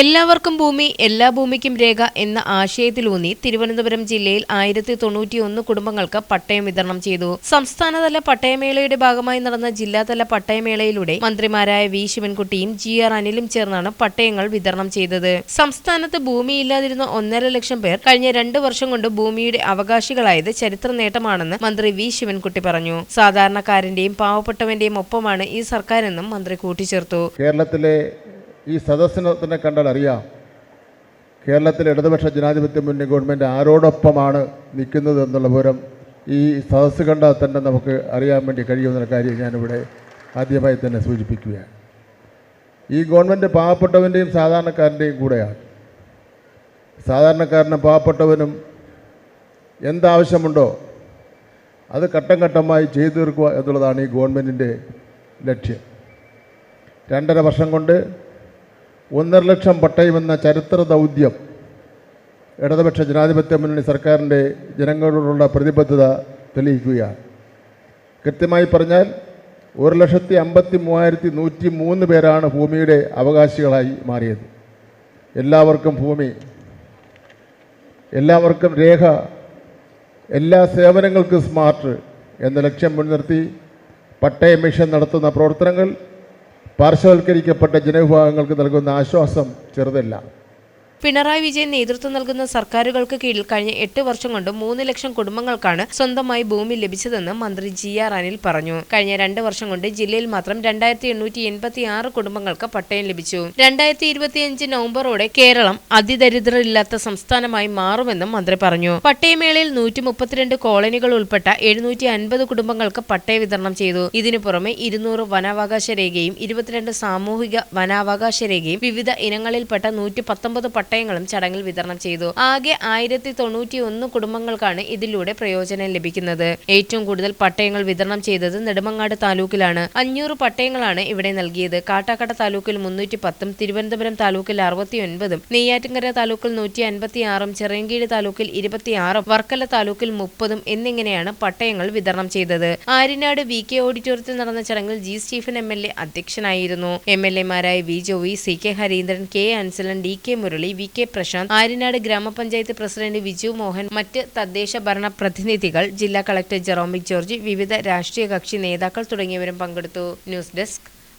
എല്ലാവർക്കും ഭൂമി എല്ലാ ഭൂമിക്കും രേഖ എന്ന ആശയത്തിലൂന്നി തിരുവനന്തപുരം ജില്ലയിൽ ആയിരത്തി തൊണ്ണൂറ്റിയൊന്ന് കുടുംബങ്ങൾക്ക് പട്ടയം വിതരണം ചെയ്തു. സംസ്ഥാനതല പട്ടയമേളയുടെ ഭാഗമായി നടന്ന ജില്ലാതല പട്ടയമേളയിലൂടെ മന്ത്രിമാരായ വി. ശിവൻകുട്ടിയും ജി. ആർ. അനിലും ചേർന്നാണ് പട്ടയങ്ങൾ വിതരണം ചെയ്തത്. സംസ്ഥാനത്ത് ഭൂമിയില്ലാതിരുന്ന ഒന്നര ലക്ഷം പേർ കഴിഞ്ഞ രണ്ടു വർഷം കൊണ്ട് ഭൂമിയുടെ അവകാശികളായത് ചരിത്ര നേട്ടമാണെന്ന് മന്ത്രി വി. ശിവൻകുട്ടി പറഞ്ഞു. സാധാരണക്കാരന്റെയും പാവപ്പെട്ടവന്റെയും ഒപ്പമാണ് ഈ സർക്കാരെന്നും മന്ത്രി കൂട്ടിച്ചേർത്തു. കേരളത്തിലെ ഈ സദസ്സിനെ തന്നെ കണ്ടാൽ അറിയാം. കേരളത്തിലെ ഇടതുപക്ഷ ജനാധിപത്യ മുന്നണി ഗവൺമെന്റ് ആരോടൊപ്പമാണ് നിൽക്കുന്നത് എന്നുള്ള വിവരം ഈ സദസ്സ് കണ്ടാൽ തന്നെ നമുക്ക് അറിയാൻ വേണ്ടി കഴിയുമെന്നുള്ള കാര്യം ഞാനിവിടെ ആദ്യമായി തന്നെ സൂചിപ്പിക്കുകയാണ്. ഈ ഗവൺമെന്റ് പാവപ്പെട്ടവന്റെയും സാധാരണക്കാരന്റെയും കൂടെയാണ്. സാധാരണക്കാരനും പാവപ്പെട്ടവനും എന്താവശ്യമുണ്ടോ അത് ഘട്ടം ഘട്ടമായി ചെയ്തു തീർക്കുക എന്നുള്ളതാണ് ഈ ഗവൺമെന്റിന്റെ ലക്ഷ്യം. രണ്ടര വർഷം കൊണ്ട് ഒന്നര ലക്ഷം പട്ടയമെന്ന ചരിത്ര ദൗത്യം ഇടതുപക്ഷ ജനാധിപത്യ മുന്നണി സർക്കാരിന്റെ ജനങ്ങളോടുള്ള പ്രതിബദ്ധത തെളിയിക്കുകയാണ്. കൃത്യമായി പറഞ്ഞാൽ ഒരു ലക്ഷത്തി അമ്പത്തി മൂവായിരത്തി നൂറ്റി മൂന്ന് പേരാണ് ഭൂമിയുടെ അവകാശികളായി മാറിയത്. എല്ലാവർക്കും ഭൂമി എല്ലാവർക്കും രേഖ എല്ലാ സേവനങ്ങൾക്കും സ്മാർട്ട് എന്ന ലക്ഷ്യം മുൻനിർത്തി പട്ടയ മിഷൻ നടത്തുന്ന പ്രവർത്തനങ്ങൾ പാർശ്വവൽക്കരിക്കപ്പെട്ട ജനവിഭാഗങ്ങൾക്ക് നൽകുന്ന ആശ്വാസം ചെറുതല്ല. പിണറായി വിജയൻ നേതൃത്വം നൽകുന്ന സർക്കാരുകൾക്ക് കീഴിൽ കഴിഞ്ഞ എട്ട് വർഷം കൊണ്ട് മൂന്ന് ലക്ഷം കുടുംബങ്ങൾക്കാണ് സ്വന്തമായി ഭൂമി ലഭിച്ചതെന്ന് മന്ത്രി ജി ആർ അനിൽ പറഞ്ഞു. കഴിഞ്ഞ രണ്ട് വർഷം കൊണ്ട് ജില്ലയിൽ മാത്രം രണ്ടായിരത്തി എണ്ണൂറ്റി എൺപത്തി ആറ് കുടുംബങ്ങൾക്ക് പട്ടയം ലഭിച്ചു. രണ്ടായിരത്തി ഇരുപത്തിയഞ്ച് നവംബറോടെ കേരളം അതിദരിദ്രരില്ലാത്ത സംസ്ഥാനമായി മാറുമെന്നും മന്ത്രി പറഞ്ഞു. പട്ടയമേളയിൽ നൂറ്റി മുപ്പത്തിരണ്ട് കോളനികൾ ഉൾപ്പെട്ട എഴുന്നൂറ്റി അൻപത് കുടുംബങ്ങൾക്ക് പട്ടയ വിതരണം ചെയ്തു. ഇതിനു പുറമെ ഇരുന്നൂറ് വനാവകാശ രേഖയും ഇരുപത്തിരണ്ട് സാമൂഹിക വനാവകാശ രേഖയും വിവിധ ഇനങ്ങളിൽപ്പെട്ട നൂറ്റി പത്തൊമ്പത് പട്ടയങ്ങളും ചടങ്ങിൽ വിതരണം ചെയ്തു. ആകെ ആയിരത്തി തൊണ്ണൂറ്റി ഒന്ന് കുടുംബങ്ങൾക്കാണ് ഇതിലൂടെ പ്രയോജനം ലഭിക്കുന്നത്. ഏറ്റവും കൂടുതൽ പട്ടയങ്ങൾ വിതരണം ചെയ്തത് നെടുമങ്ങാട് താലൂക്കിലാണ്. അഞ്ഞൂറ് പട്ടയങ്ങളാണ് ഇവിടെ നൽകിയത്. കാട്ടാക്കട താലൂക്കിൽ മുന്നൂറ്റി പത്തും തിരുവനന്തപുരം താലൂക്കിൽ അറുപത്തി ഒൻപതും നെയ്യാറ്റിൻകര താലൂക്കിൽ നൂറ്റി അൻപത്തി ആറും ചിറയൻകീഴ് താലൂക്കിൽ ഇരുപത്തിയാറും വർക്കല താലൂക്കിൽ മുപ്പതും എന്നിങ്ങനെയാണ് പട്ടയങ്ങൾ വിതരണം ചെയ്തത്. ആര്യനാട് വി കെ ഓഡിറ്റോറിയത്തിൽ നടന്ന ചടങ്ങിൽ G Stephen M L A അധ്യക്ഷനായിരുന്നു. M L എമാരായ V Joy C K Harindran K Ansalan D K Murali V K Prasanth Aryanad ഗ്രാമപഞ്ചായത്ത് പ്രസിഡന്റ് വിജു മോഹൻ മറ്റ് തദ്ദേശ ഭരണ പ്രതിനിധികൾ ജില്ലാ കളക്ടർ ജെറോമിക് ജോർജ് വിവിധ രാഷ്ട്രീയ കക്ഷി നേതാക്കൾ തുടങ്ങിയവരും പങ്കെടുത്തു. News desk